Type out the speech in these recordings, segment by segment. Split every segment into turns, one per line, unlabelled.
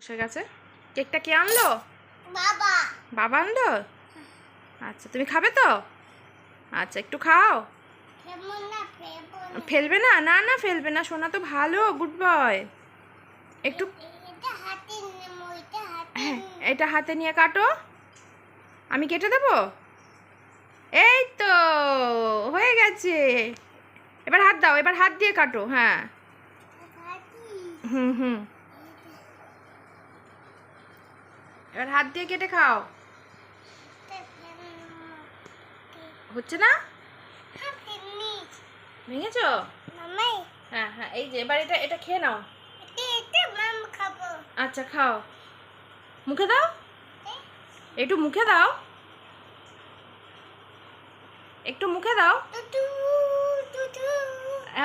বসে গেছে। কেকটা কে আনলো?
বাবা।
বাবা আনলো? আচ্ছা তুমি খাবে তো? আচ্ছা একটু খাও। ফেলবে না না। না? ফেলবে না সোনা তো ভালো গুড বয় একটু হ্যাঁ এটা হাতে নিয়ে কাটো। আমি কেটে দেবো? এই তো হয়ে গেছে। এবার হাত দাও এবার হাত দিয়ে কাটো হ্যাঁ। হুম হুম। এবার হাত দিয়ে কেটে খাও। হচ্ছে না? ভেঙেছো? হ্যাঁ হ্যাঁ এই যে, এবার এটা এটা খেয়ে নাও। আচ্ছা খাও। মুখে দাও? একটু মুখে দাও। একটু মুখে দাও।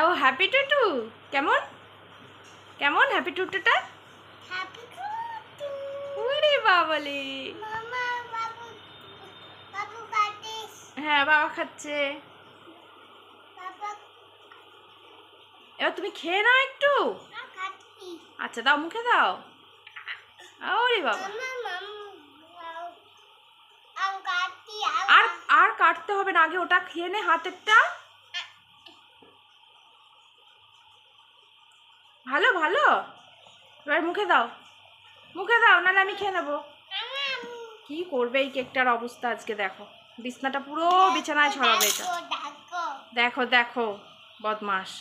ও, হ্যাপি টুটু। কেমন? কেমন, হ্যাপি টুটুটা?
হ্যাপি
বাবালে? হ্যাঁ বাবা খাচ্ছে। এবার তুমি খেয়ে নাও একটু। আচ্ছা দাও মুখে দাও। ওরে বাবা। আর আর কাটতে হবে না আগে ওটা খেয়ে নে হাতেরটা। ভালো ভালো? এবার মুখে দাও। মুখে দাও, নাহলে আমি খেয়ে নেব। কি করবে এই কেকটার অবস্থা আজকে দেখো। বিছনাটা পুরো বিছানায় ছড়াবে এটা। দেখো দেখো বদমাস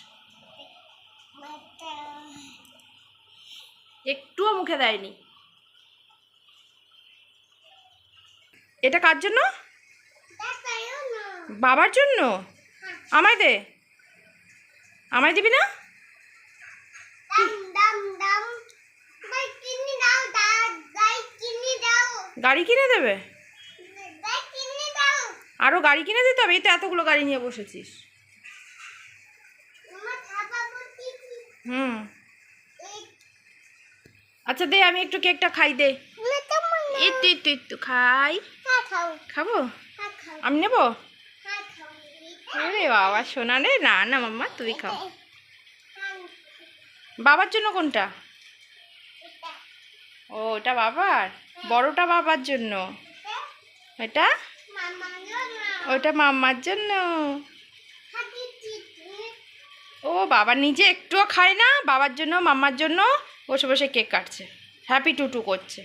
একটুও মুখে দেয়নি। এটা কার জন্য? বাবার জন্য? আমায় দে। আমায় দিবি না
দাম দাম দাম ভাই কিনি দাও দা গাই কিনি দাও
গাড়ি কিনে দেবে? আরও গাড়ি কিনে দিতে হবে? এই তো এতগুলো গাড়ি নিয়ে বসেছিস। হুম। আচ্ছা দে আমি একটু কেকটা খাই দে। একটু একটু একটু খাই।
হ্যাঁ
খাব?
হ্যাঁ
আমি নেব?
হ্যাঁ
আরে বাবা শোনা রে। না না মাম্মা তুই খাও।
হ্যাঁ।
বাবার জন্য কোনটা? ও ওটা বাবার? বড়টা বাবার জন্য। এটা? ওটা মাম্মার জন্য। ও, বাবা নিজে একটুও খায় না, বাবার জন্য, মাম্মার জন্য। বসে বসে কেক কাটছে। হ্যাপি টুটু করছে।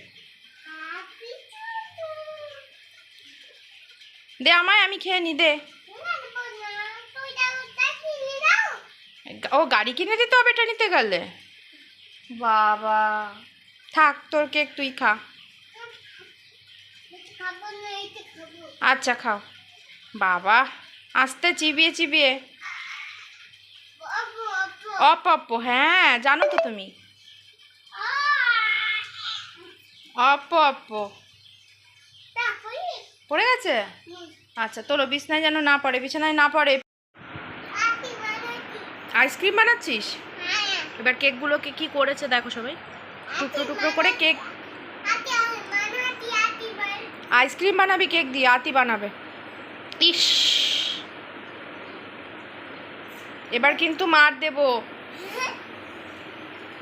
দে আমায়, আমি খেয়ে নি, দে। ও, গাড়ি কিনে দিতে হবে এটা নিতে গেলে? বাবা। থাক, তোর কেক তুই খা
এটা খাব না এটা খাব
আচ্ছা খাও। বাবা আস্তে চিবিয়ে চিবিয়ে। অপ অপ হ্যাঁ জানো তো তুমি। অপ অপ। পড়ে গেছে? আচ্ছা তোলো বিছনায় যেন না পড়ে বিছানায় না পড়ে। আইসক্রিম বানাচ্ছিস?
হ্যাঁ।
এবার কেকগুলোকে কি করেছে দেখো সবাই। টুকরো টুকরো করে কেক আইসক্রিম বানাবি, কেক দিয়ে আতি বানাবে। ইস। এবার কিন্তু মার দেব।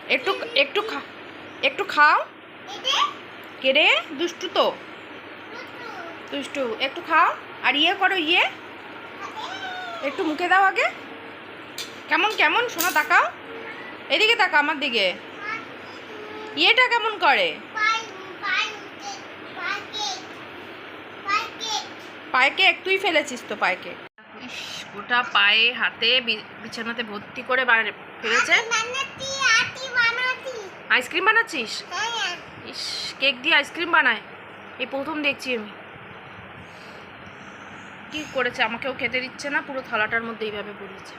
একটু একটু খা, একটু খাও। কেড়ে দুষ্টু তো। দুষ্টু, একটু খাও। আর ইয়ে করো ইয়ে। একটু মুখে দাও আগে। কেমন কেমন? শোনো, তাকাও। এদিকে তাকা আমার দিকে। ইয়েটা কেমন করে? পায়ে একটুই তুই ফেলেছিস তো পায়েকে? ইস গোটা পায়ে হাতে বি- বিছানাতে ভর্তি করে ফেলেছে? আইসক্রিম বানাচ্ছিস?
হ্যাঁ।
ইস কেক দিয়ে আইসক্রিম বানায়। এই প্রথম দেখছি আমি। কি করেছে? আমাকেও খেতে দিচ্ছে না পুরো থালাটার মধ্যে এইভাবে পড়েছে